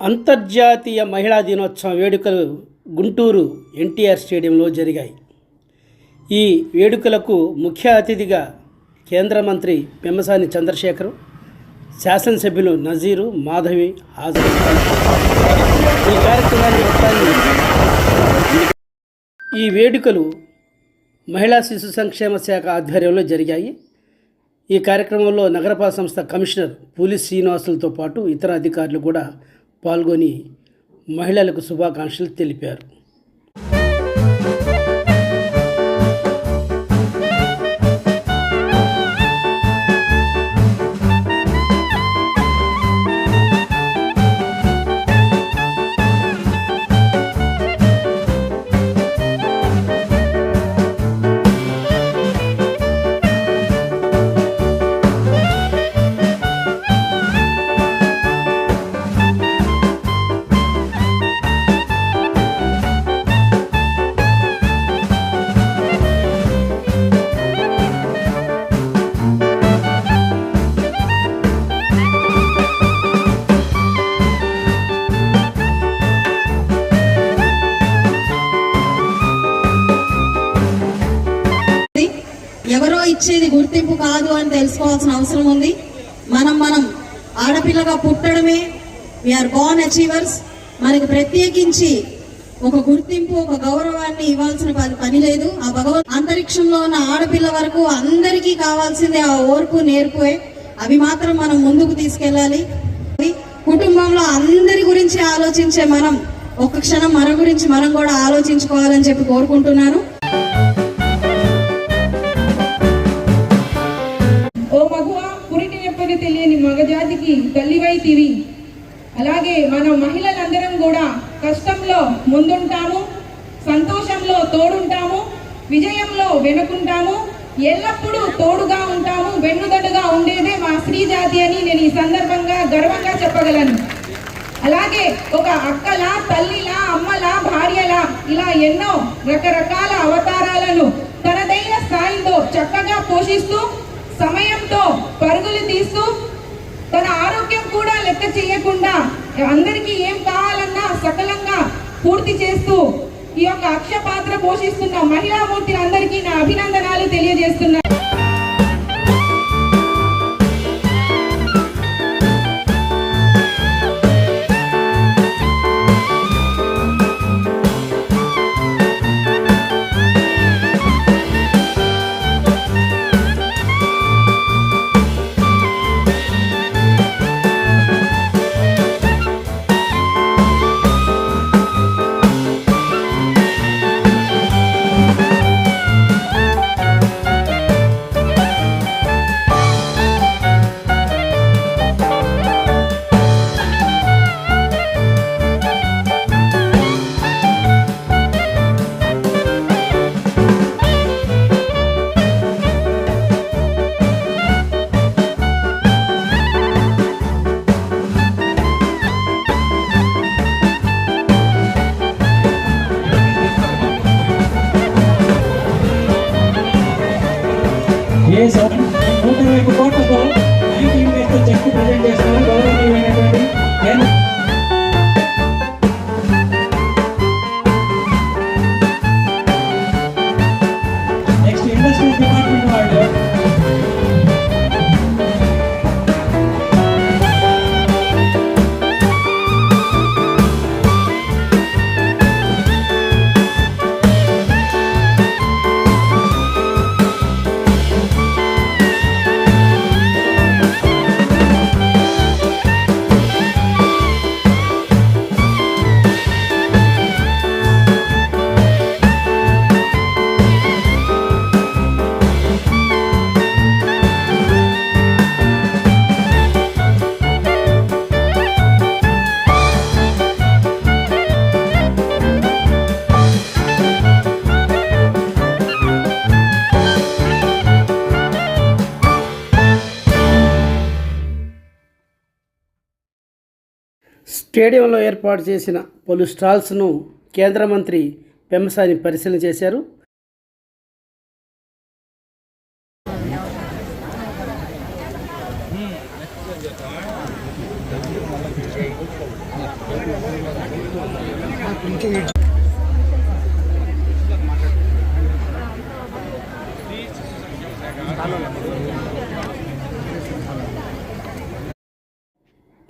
అంతర్జాతీయ మహిళా దినోత్సవం వేడుకలు గుంటూరు ఎన్టీఆర్ స్టేడియంలో జరిగాయి. ఈ వేడుకలకు ముఖ్య అతిథిగా కేంద్ర మంత్రి పెమ్మసాని చంద్రశేఖర్ శాసనసభ్యులు నజీరు మాధవి హాజరు. ఈ కార్యక్రమాన్ని ఈ వేడుకలు మహిళా శిశు సంక్షేమ శాఖ ఆధ్వర్యంలో జరిగాయి. ఈ కార్యక్రమంలో నగరపాలక సంస్థ కమిషనర్ పూలి శ్రీనివాసులతో పాటు ఇతర అధికారులు కూడా పాల్గొని మహిళలకు శుభాకాంక్షలు తెలిపారు. గుర్తింపు కాదు అని తెలుసుకోవాల్సిన అవసరం ఉంది. మనం మనం ఆడపిల్లగా పుట్టడమే వీఆర్ బోర్న్ అచీవర్స్ మనకి ప్రత్యేకించి ఒక గుర్తింపు ఒక గౌరవాన్ని ఇవ్వాల్సిన పని లేదు. ఆ భగవత్ అంతరిక్షంలో ఉన్న ఆడపిల్ల వరకు అందరికీ కావాల్సింది ఆ ఓర్పు నేర్పుయే అవి మాత్రం మనం ముందుకు తీసుకెళ్ళాలి. కుటుంబంలో అందరి గురించి ఆలోచించే మనం ఒక్క క్షణం మన గురించి మనం కూడా ఆలోచించుకోవాలని చెప్పి కోరుకుంటున్నాను. మగజాతికి తల్లివైతివి. అలాగే మన మహిళలందరం కూడా కష్టంలో ముందుంటాము సంతోషంలో తోడుంటాము విజయంలో వెనుకుంటాము ఎల్లప్పుడూ తోడుగా ఉంటాము వెన్నుదడుగా ఉండేదే మా స్త్రీ జాతి అని నేను ఈ సందర్భంగా గర్వంగా చెప్పగలను. అలాగే ఒక అక్కలా తల్లిలా అమ్మలా భార్యలా ఇలా ఎన్నో రకరకాల అవతారాలను తనదైన స్థాయిలో చక్కగా పోషిస్తూ సమయంతో పరుగులు తీస్తూ తన ఆరోగ్యం కూడా లెక్క చేయకుండా అందరికీ ఏం కావాలన్నా సకలంగా పూర్తి చేస్తూ ఈ యొక్క అక్ష పాత్ర పోషిస్తున్న మహిళామూర్తి అందరికీ నా అభినందనాలు తెలియజేస్తున్నాను ఏ సార్ స్టేడియంలో ఏర్పాటు చేసిన పలు స్టాల్స్ను కేంద్ర మంత్రి పెంసాని పరిశీలన చేశారు.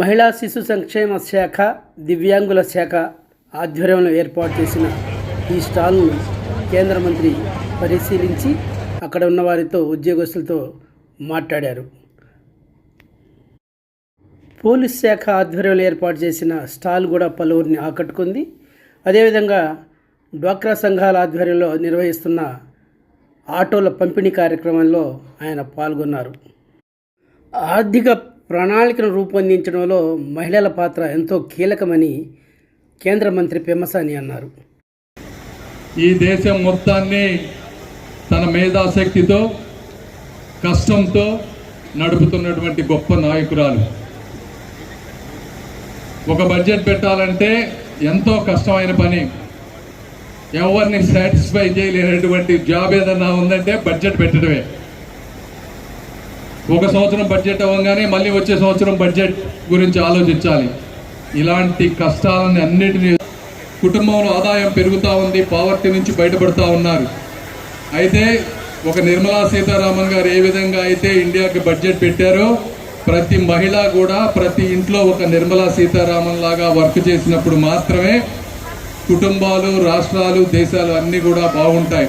మహిళా శిశు సంక్షేమ శాఖ దివ్యాంగుల శాఖ ఆధ్వర్యంలో ఏర్పాటు చేసిన ఈ స్టాల్ను కేంద్ర మంత్రి పరిశీలించి అక్కడ ఉన్న వారితో ఉద్యోగస్తులతో మాట్లాడారు. పోలీస్ శాఖ ఆధ్వర్యంలో ఏర్పాటు చేసిన స్టాల్ కూడా పలువురిని ఆకట్టుకుంది. అదేవిధంగా డ్వాక్రా సంఘాల ఆధ్వర్యంలో నిర్వహిస్తున్న ఆటోల పంపిణీ కార్యక్రమంలో ఆయన పాల్గొన్నారు. ఆర్థిక ప్రణాళికను రూపొందించడంలో మహిళల పాత్ర ఎంతో కీలకమని కేంద్ర మంత్రి పెమ్మసాని అన్నారు. ఈ దేశం మొత్తాన్ని తన మేధాశక్తితో కష్టంతో నడుపుతున్నటువంటి గొప్ప నాయకురాలు. ఒక బడ్జెట్ పెట్టాలంటే ఎంతో కష్టమైన పని. ఎవరిని సాటిస్ఫై చేయలేనటువంటి జాబ్ ఏదన్నా ఉందంటే బడ్జెట్ పెట్టడమే. ఒక సంవత్సరం బడ్జెట్ అవ్వగానే మళ్ళీ వచ్చే సంవత్సరం బడ్జెట్ గురించి ఆలోచించాలి. ఇలాంటి కష్టాలని అన్నిటినీ కుటుంబంలో ఆదాయం పెరుగుతూ ఉంది పావర్టీ నుంచి బయటపడుతూ ఉన్నారు. అయితే ఒక నిర్మలా సీతారామన్ గారు ఏ విధంగా అయితే ఇండియాకి బడ్జెట్ పెట్టారో ప్రతి మహిళ కూడా ప్రతి ఇంట్లో ఒక నిర్మలా సీతారామన్ లాగా వర్క్ చేసినప్పుడు మాత్రమే కుటుంబాలు రాష్ట్రాలు దేశాలు అన్నీ కూడా బాగుంటాయి.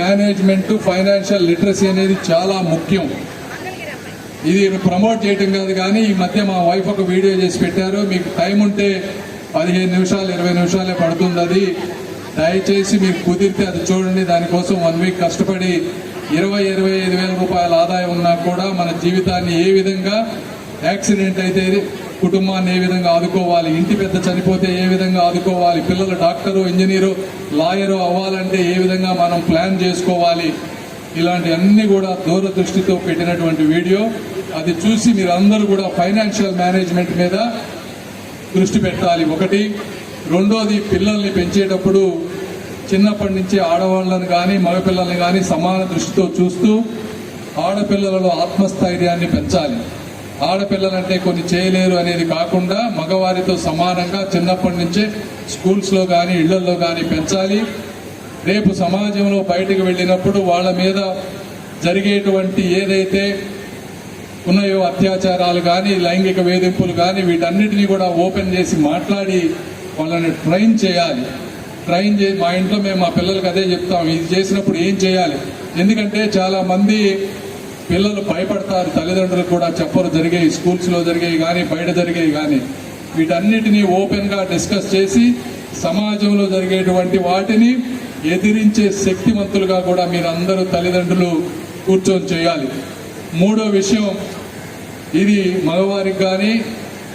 మేనేజ్మెంట్ ఫైనాన్షియల్ లిటరసీ అనేది చాలా ముఖ్యం. ఇది ప్రమోట్ చేయటం కాదు కానీ ఈ మధ్య మా వైఫ్ ఒక వీడియో చేసి పెట్టారు. మీకు టైం ఉంటే పదిహేను నిమిషాలు ఇరవై నిమిషాలే పడుతుంది అది. దయచేసి మీకు కుదిరితే అది చూడండి. దానికోసం వన్ వీక్ కష్టపడి ఇరవై ఇరవై ఐదు వేల రూపాయల ఆదాయం ఉన్నా కూడా మన జీవితాన్ని ఏ విధంగా యాక్సిడెంట్ అయితే కుటుంబాన్ని ఏ విధంగా ఆదుకోవాలి ఇంటి పెద్ద చనిపోతే ఏ విధంగా ఆదుకోవాలి పిల్లలు డాక్టరు ఇంజనీరు లాయరు అవ్వాలంటే ఏ విధంగా మనం ప్లాన్ చేసుకోవాలి ఇలాంటి అన్ని కూడా దూరదృష్టితో పెట్టినటువంటి వీడియో అది చూసి మీరు అందరూ కూడా ఫైనాన్షియల్ మేనేజ్మెంట్ మీద దృష్టి పెట్టాలి. ఒకటి రెండోది పిల్లల్ని పెంచేటప్పుడు చిన్నప్పటి నుంచి ఆడవాళ్ళని కానీ మగపిల్లల్ని కానీ సమాన దృష్టితో చూస్తూ ఆడపిల్లలలో ఆత్మస్థైర్యాన్ని పెంచాలి. ఆడపిల్లలంటే కొన్ని చేయలేరు అనేది కాకుండా మగవారితో సమానంగా చిన్నప్పటి నుంచే స్కూల్స్లో కానీ ఇళ్ళలో కానీ పెంచాలి. రేపు సమాజంలో బయటకు వెళ్ళినప్పుడు వాళ్ళ మీద జరిగేటువంటి ఏదైతే ఉన్నాయో అత్యాచారాలు కానీ లైంగిక వేధింపులు కానీ వీటన్నిటినీ కూడా ఓపెన్ చేసి మాట్లాడి వాళ్ళని ట్రైన్ చేయాలి. ట్రైన్ చే మా ఇంట్లో మేము మా పిల్లలకి అదే చెప్తాం. ఇది చేసినప్పుడు ఏం చేయాలి? ఎందుకంటే చాలా మంది పిల్లలు భయపడతారు. తల్లిదండ్రులు కూడా చెప్పరు జరిగాయి స్కూల్స్లో జరిగాయి కానీ బయట జరిగాయి కానీ వీటన్నిటినీ ఓపెన్గా డిస్కస్ చేసి సమాజంలో జరిగేటువంటి వాటిని ఎదిరించే శక్తివంతులుగా కూడా మీరు అందరూ తల్లిదండ్రులు కూర్చొని చేయాలి. మూడో విషయం ఇది మగవారికి కానీ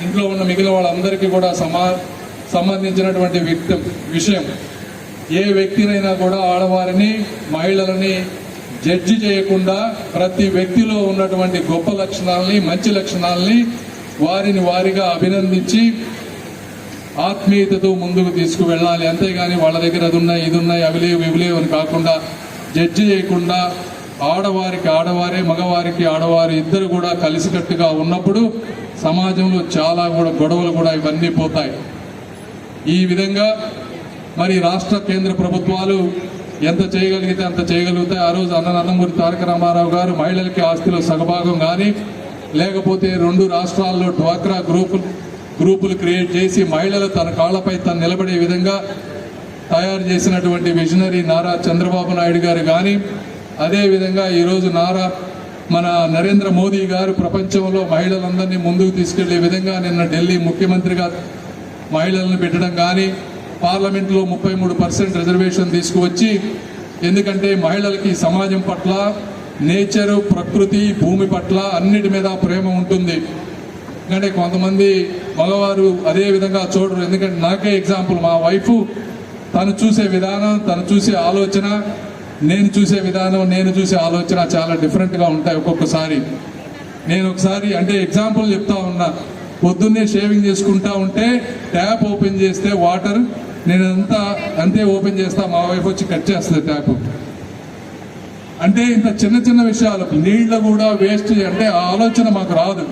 ఇంట్లో ఉన్న మిగిలిన వాళ్ళందరికీ కూడా సమా సంబంధించినటువంటి వ్యక్తి విషయం. ఏ వ్యక్తినైనా కూడా ఆడవారిని మహిళలని జడ్జి చేయకుండా ప్రతి వ్యక్తిలో ఉన్నటువంటి గొప్ప లక్షణాలని మంచి లక్షణాలని వారిని వారిగా అభినందించి ఆత్మీయతతో ముందుకు తీసుకువెళ్ళాలి. అంతేగాని వాళ్ళ దగ్గర అది ఉన్నాయి ఇది ఉన్నాయి అవి లేవు ఇవి లేవు అని కాకుండా జడ్జి చేయకుండా ఆడవారికి ఆడవారే మగవారికి ఆడవారు ఇద్దరు కూడా కలిసికట్టుగా ఉన్నప్పుడు సమాజంలో చాలా కూడా గొడవలు కూడా ఇవన్నీ పోతాయి. ఈ విధంగా మరి రాష్ట్ర కేంద్ర ప్రభుత్వాలు ఎంత చేయగలిగితే అంత చేయగలుగుతాయి. ఆ రోజు అన్ననందమూరి తారక రామారావు గారు మహిళలకి ఆస్తిలో సగభాగం కానీ లేకపోతే రెండు రాష్ట్రాల్లో డ్వాక్రా గ్రూపులు గ్రూపులు క్రియేట్ చేసి మహిళలు తన కాళ్ళపై తను నిలబడే విధంగా తయారు చేసినటువంటి విజనరీ నారా చంద్రబాబు నాయుడు గారు కానీ అదేవిధంగా ఈరోజు నారా మన నరేంద్ర మోదీ గారు ప్రపంచంలో మహిళలందరినీ ముందుకు తీసుకెళ్ళే విధంగా నిన్న ఢిల్లీ ముఖ్యమంత్రిగా మహిళలను పెట్టడం కానీ పార్లమెంట్లో ముప్పై మూడు పర్సెంట్ రిజర్వేషన్ తీసుకువచ్చి ఎందుకంటే మహిళలకి సమాజం పట్ల నేచరు ప్రకృతి భూమి పట్ల అన్నిటి మీద ప్రేమ ఉంటుంది. ఎందుకంటే కొంతమంది మగవారు అదే విధంగా చూడరు. ఎందుకంటే నాకే ఎగ్జాంపుల్ మా వైఫ్ తను చూసే విధానం తను చూసే ఆలోచన నేను చూసే విధానం నేను చూసే ఆలోచన చాలా డిఫరెంట్గా ఉంటాయి ఒక్కొక్కసారి. నేను ఒకసారి అంటే ఎగ్జాంపుల్ చెప్తా ఉన్నా. పొద్దున్నే షేవింగ్ చేసుకుంటా ఉంటే ట్యాప్ ఓపెన్ చేస్తే వాటర్ నేను అంతా అంతే ఓపెన్ చేస్తా మా వైఫ్ వచ్చి కట్ చేస్తుంది ట్యాప్ అంటే ఇంత చిన్న చిన్న విషయాలు నీళ్ళు కూడా వేస్ట్ అంటే ఆ ఆలోచన మాకు రాదు.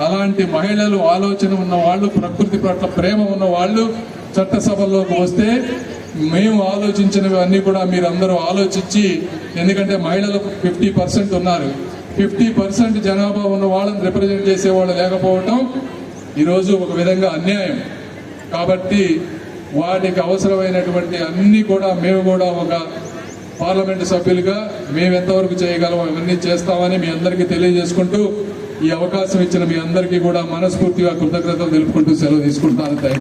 అలాంటి మహిళలు ఆలోచన ఉన్న వాళ్ళు ప్రకృతి పట్ల ప్రేమ ఉన్న వాళ్ళు చట్టసభల్లోకి వస్తే మేము ఆలోచించినవి అన్నీ కూడా మీరందరూ ఆలోచించి ఎందుకంటే మహిళలకు ఫిఫ్టీ పర్సెంట్ ఉన్నారు. ఫిఫ్టీ పర్సెంట్ జనాభా ఉన్న వాళ్ళని రిప్రజెంట్ చేసే వాళ్ళు లేకపోవటం ఈరోజు ఒక విధంగా అన్యాయం. కాబట్టి వాటికి అవసరమైనటువంటి అన్నీ కూడా మేము కూడా ఒక పార్లమెంటు సభ్యులుగా మేము ఎంతవరకు చేయగలమో ఇవన్నీ చేస్తామని మీ అందరికీ తెలియజేసుకుంటూ ఈ అవకాశం ఇచ్చిన మీ అందరికీ కూడా మనస్ఫూర్తిగా కృతజ్ఞతలు తెలుపుకుంటూ సెలవు తీసుకుంటాను.